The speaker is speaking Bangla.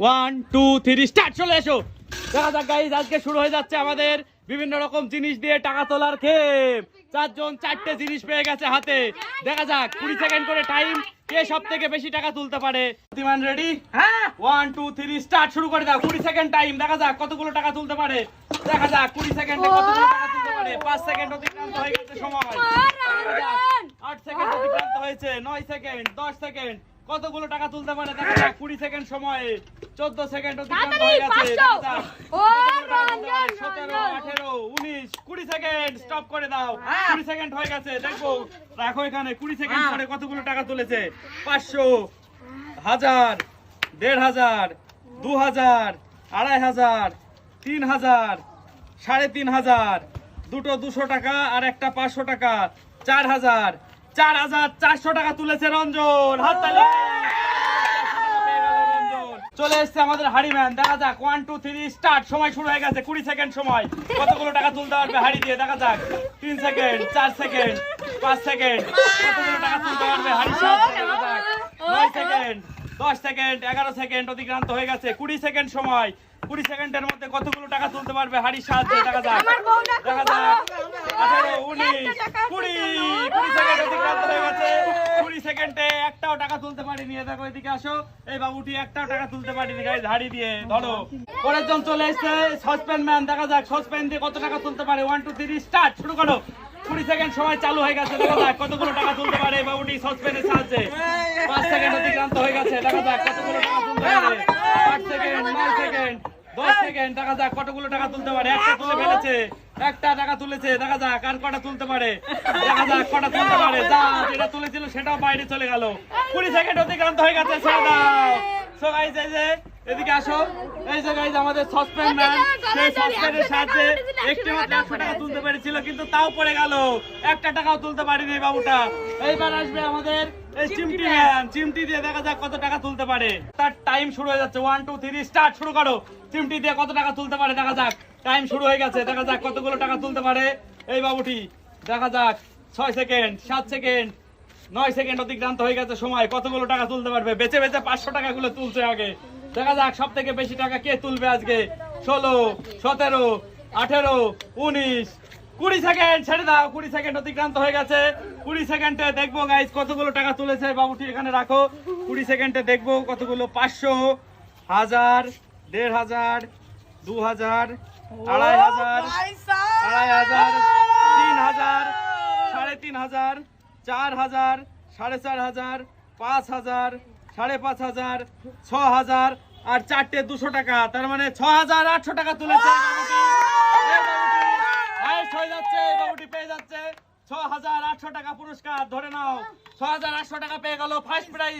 ওয়ান টু থ্রি স্টার্ট চলে এসো! দেখা যাক গাইজ আজকে শুরু হয়ে যাচ্ছে আমাদের বিভিন্ন রকম জিনিস দিয়ে টাকা তোলার খেপ চারজন চারটে জিনিস পেয়ে গেছে হাতে। দেখা যাক কুড়ি সেকেন্ড করে টাইম কে সব থেকে বেশি টাকা তুলতে পারে? প্রতিমান রেডি হ্যাঁ। ওয়ান টু থ্রি স্টার্ট শুরু করে দাও কুড়ি সেকেন্ড টাইম দেখা যাক কতগুলো টাকা তুলতে পারে। দেখা যাক কুড়ি সেকেন্ডে কতগুলো টাকা তুলতে পারে। পাঁচ সেকেন্ড অতিক্রান্ত হয়ে গেছে সময়। আট সেকেন্ড অতিক্রান্ত হয়েছে নয় সেকেন্ড দশ সেকেন্ড। কতগুলো টাকা তুলতে পারে দেখা যাক কুড়ি সেকেন্ড সময়ে চোদ্দ সেকেন্ড হয়ে গেছে দেখা সতেরো। আঠেরো উনিশ কুড়ি সেকেন্ড স্টপ করে দাও। কুড়ি সেকেন্ড হয়ে গেছে দেখব রাখো এখানে কুড়ি সেকেন্ড হ্যাঁ। পরে কতগুলো টাকা তুলেছে পাঁচশো হাজার দেড় হাজার দু হাজার আড়াই হাজার তিন হাজার সাড়ে তিন হাজার দুটো দুশো টাকা আর একটা পাঁচশো টাকা চার হাজার চার হাজার চারশো টাকা তুলেছে রঞ্জন। হাততালি। চলে এসছে আমাদের হাড়ি ম্যান। দেখা যাক ওয়ান টু থ্রি স্টার্ট সময় শুরু হয়ে গেছে, কুড়ি সেকেন্ড সময়। কতগুলো টাকা তুলতে পারবে হাড়ি দিয়ে? দেখা যাক, তিন সেকেন্ড, চার সেকেন্ড, পাঁচ সেকেন্ড। কতগুলো টাকা তুলতে পারবে হাড়ির সাহায্যে? নয় সেকেন্ড, দশ সেকেন্ড, এগারো সেকেন্ড অতিক্রান্ত হয়ে গেছে। কুড়ি সেকেন্ড সময়। কুড়ি সেকেন্ডের মধ্যে কতগুলো টাকা তুলতে পারবে হাড়ির সাহায্যে? দেখা যাক। দেখা যাক। সেকেন্ড একটাও টাকা তুলতে পারিনি। দেখো এদিকে আসো। এই বাবুটি একটাও টাকা তুলতে পারিনি। গাইজ হাড়ি দিয়ে ধরো। পরের জন চলে এসছে। সসপেন ম্যান দেখা যাক সসপেন দিয়ে কত টাকা তুলতে পারে। ওয়ান টু থ্রি স্টার্ট শুরু করো। কুড়ি সেকেন্ড সময় চালু হয়ে গেছে। দেখা যাক কতগুলো টাকা তুলতে পারে এই বাবুটি সসপেনের সাহায্যে। পাঁচ সেকেন্ড অতিক্রান্ত হয়ে গেছে। দেখা যাক কতগুলো টাকা তুলতে পারে। আট সেকেন্ড নয় সেকেন্ড দশ সেকেন্ড দেখা যাক কতগুলো টাকা তুলতে পারে। একটা তুলে ফেলেছে। একটা টাকা তুলেছে দেখা যাক আর কটা তুলতে পারে। দেখা যাক কটা তুলতে পারে। যা যেটা তুলেছিল সেটাও বাইরে চলে গেল। কুড়ি সেকেন্ড অতিক্রান্ত হয়ে গেছে ছেড়ে দাও। সো গাইজ এই যে এদিকে আসো। এই যে গাইজ আমাদের সসপেন ম্যান সেই সসপেনের সাহায্যে একটি মাত্র একশো টাকা তুলতে পেরেছিল কিন্তু তাও পড়ে গেল। একটা টাকাও তুলতে পারিনি বাবুটা। এইবার আসবে আমাদের চিমটি ম্যান চিমটি দিয়ে দেখা যাক কত টাকা তুলতে পারে। তার টাইম শুরু হয়ে যাচ্ছে। ওয়ান টু থ্রি স্টার্ট শুরু করো। চিমটি দিয়ে কত টাকা তুলতে পারে দেখা যাক। টাইম শুরু হয়ে গেছে। দেখা যাক কতগুলো টাকা তুলতে পারে। এই বাবুটি দেখা যাক। ছয় সেকেন্ড সাত সেকেন্ড নয় সেকেন্ড অতিক্রান্ত হয়ে গেছে সময়। কতগুলো টাকা তুলতে পারবে? বেঁচে বেঁচে পাঁচশো টাকা গুলো তুলছে আগে। দেখা যাক সব থেকে বেশি টাকা কে তুলবে আজকে? ষোলো সতেরো আঠেরো উনিশ কুড়ি সেকেন্ড ছেড়ে দাও কুড়ি সেকেন্ড অতিক্রান্ত হয়ে গেছে। কুড়ি সেকেন্ডে দেখব গাইজ কতগুলো টাকা তুলেছে। বাবুটি এখানে রাখো। কুড়ি সেকেন্ডে দেখব কতগুলো? পাঁচশো হাজার দেড় হাজার দু হাজার আড়াই হাজার আড়াই হাজার তিন হাজার সাড়ে তিন হাজার চার হাজার সাড়ে চার হাজার পাঁচ হাজার সাড়ে পাঁচ হাজার ছ হাজার আর চারটে দুশো টাকা। তার মানে ছ হাজার আটশো টাকা তুলেছে এই বাবুটি। এই বাবুটি ছ হাজার আটশো টাকা পুরস্কার, ধরে নাও। ছ হাজার আটশো টাকা পেয়ে গেল ফার্স্ট প্রাইজ